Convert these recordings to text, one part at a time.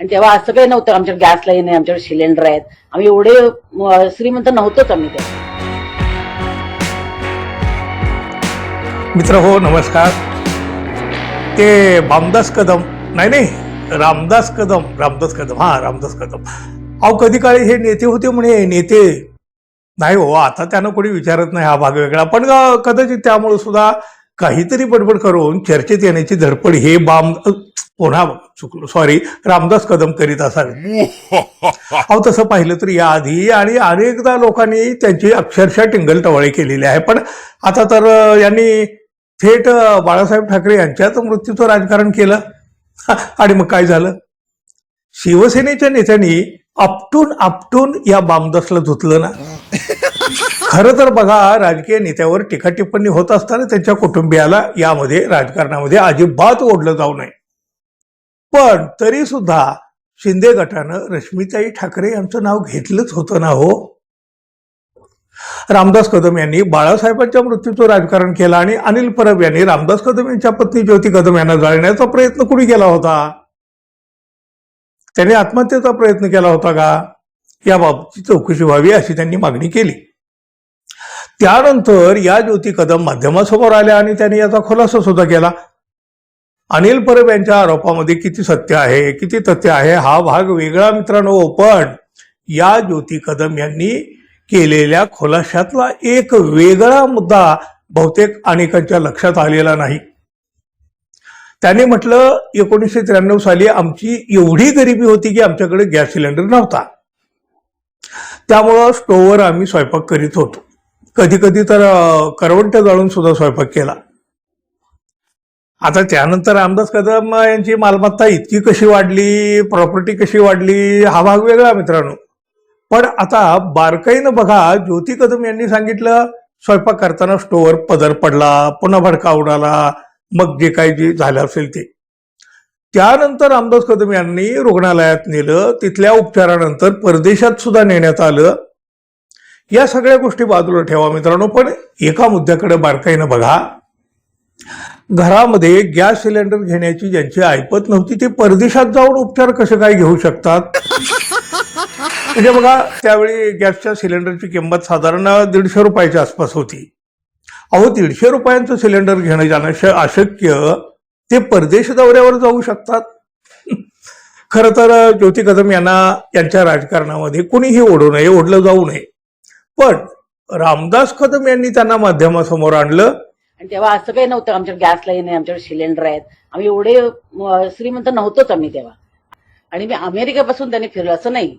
आणि तेव्हा असं काही नव्हतं आमच्याकडे गॅस लाईन आहे आमच्याकडे सिलेंडर आहेत. आम्ही एवढे श्रीमंत नव्हतोच आम्ही ते मित्र हो नमस्कार. ते बामदास कदम नाही नाही रामदास कदम रामदास कदम हा रामदास कदम. अहो कधी काळी हे नेते होते म्हणे नेते. नाही हो आता त्यानं कोणी विचारत नाही हा भाग वेगळा. पण कदाचित त्यामुळे सुद्धा काहीतरी बडबड करून चर्चेत येण्याची धडपड हे बाम पुन्हा चुकलो. सॉरी रामदास कदम करीत असावे. अहो तसं पाहिलं तर याआधी आणि अनेकदा लोकांनी त्यांची अक्षरशः टिंगल टवाळी केलेली आहे. पण आता तर यांनी थेट बाळासाहेब ठाकरे यांच्याच मृत्यूचं राजकारण केलं. आणि मग काय झालं? शिवसेनेच्या नेत्यांनी आपटून आपटून या बामदासला धुतलं ना. खरं तर बघा राजकीय नेत्यावर टीका टिप्पणी होत असताना त्यांच्या कुटुंबियाला यामध्ये राजकारणामध्ये अजिबात ओढलं जाऊ नये. पण तरी सुद्धा शिंदे गटानं रश्मिताई ठाकरे यांचं नाव घेतलंच होतं ना हो. रामदास कदम यांनी बाळासाहेबांच्या मृत्यूचं राजकारण केलं आणि अनिल परब यांनी रामदास कदम यांच्या पत्नी ज्योती कदम यांना जाळण्याचा प्रयत्न कुणी केला होता? त्यांनी आत्महत्येचा प्रयत्न केला होता का? याबाबतची चौकशी व्हावी अशी त्यांनी मागणी केली. त्यानंतर या ज्योती कदम माध्यमासमोर आल्या आणि त्यांनी याचा खुलासा सुद्धा केला. अनिल परब यांच्या आरोपामध्ये किती सत्य आहे किती तथ्य आहे हा भाग वेगळा मित्रांनो. पण या ज्योती कदम यांनी केलेल्या खुलाशातला एक वेगळा मुद्दा बहुतेक अनेकांच्या लक्षात आलेला नाही. त्याने म्हटलं एकोणीसशे त्र्याण्णव साली आमची एवढी गरिबी होती की आमच्याकडे गॅस सिलेंडर नव्हता. त्यामुळं स्टोव्हवर आम्ही स्वयंपाक करीत होतो. कधी कधी तर करवंट जाळून सुद्धा स्वयंपाक केला. आता त्यानंतर रामदास कदम यांची मालमत्ता इतकी कशी वाढली प्रॉपर्टी कशी वाढली हा भाग वेगळा मित्रांनो. पण आता बारकाईनं बघा ज्योती कदम यांनी सांगितलं स्वयंपाक करताना स्टोअर पदर पडला पुन्हा भडका उडाला मग जे काही जे झालं असेल ते. त्यानंतर रामदास कदम यांनी रुग्णालयात नेलं तिथल्या उपचारानंतर परदेशात सुद्धा नेण्यात आलं. या सगळ्या गोष्टी बाजूला ठेवा मित्रांनो पण एका मुद्द्याकडे बारकाईनं बघा. घरामध्ये गॅस सिलेंडर घेण्याची ज्यांची ऐपत नव्हती ते परदेशात जाऊन उपचार कसे काय घेऊ शकतात? म्हणजे बघा त्यावेळी गॅसच्या सिलेंडरची किंमत साधारण दीडशे रुपयाच्या आसपास होती. अहो दीडशे रुपयांचं सिलेंडर घेणं जाणं श- अशक्य ते परदेश दौऱ्यावर जाऊ शकतात? खरं तर ज्योती कदम यांना यांच्या राजकारणामध्ये कुणीही ओढू नये ओढलं जाऊ नये. पण रामदास कदम यांनी त्यांना माध्यमासमोर आणलं आणि तेव्हा असं काही नव्हतं आमच्याकडे गॅस लाईन आहे आमच्याकडे सिलेंडर आहेत. आम्ही एवढे श्रीमंत नव्हतोच आम्ही तेव्हा. आणि मी अमेरिकेपासून त्यांनी फिरलो असं नाही.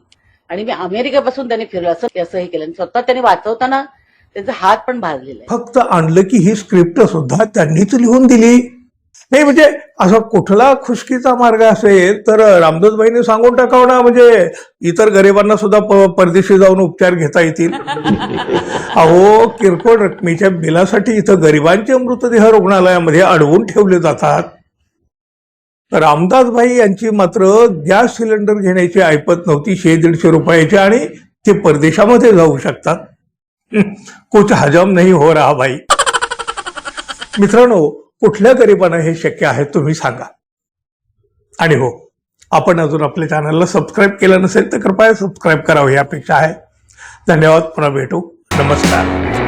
आणि मी अमेरिकेपासून त्यांनी फिरलो असं असं हे केलं. आणि स्वतः त्यांनी वाचवताना त्यांचा हात पण भाजलेला आहे. फक्त आणलं की ही स्क्रिप्ट सुद्धा त्यांनीच लिहून दिली. नाही म्हणजे असा कुठला खुशकीचा मार्ग असेल तर रामदासबाईंनी सांगून टाकावं ना म्हणजे इतर गरिबांना सुद्धा परदेशी जाऊन उपचार घेता येतील. अहो किरकोळ रकमेच्या बिलासाठी इथं गरिबांचे मृतदेह रुग्णालयामध्ये अडवून ठेवले जातात. रामदासबाई यांची मात्र गॅस सिलेंडर घेण्याची ऐपत नव्हती शे दीडशे रुपयाची आणि ते परदेशामध्ये जाऊ शकतात. कुछ हजम नाही हो रहा भाई. मित्रांनो कुठल्या गरीबानं हे शक्य आहे तुम्ही सांगा. आणि हो आपण अजून आपल्या चॅनलला सबस्क्राईब केलं नसेल तर कृपया सबस्क्राईब करावं ही अपेक्षा आहे. धन्यवाद पुन्हा भेटू. नमस्कार.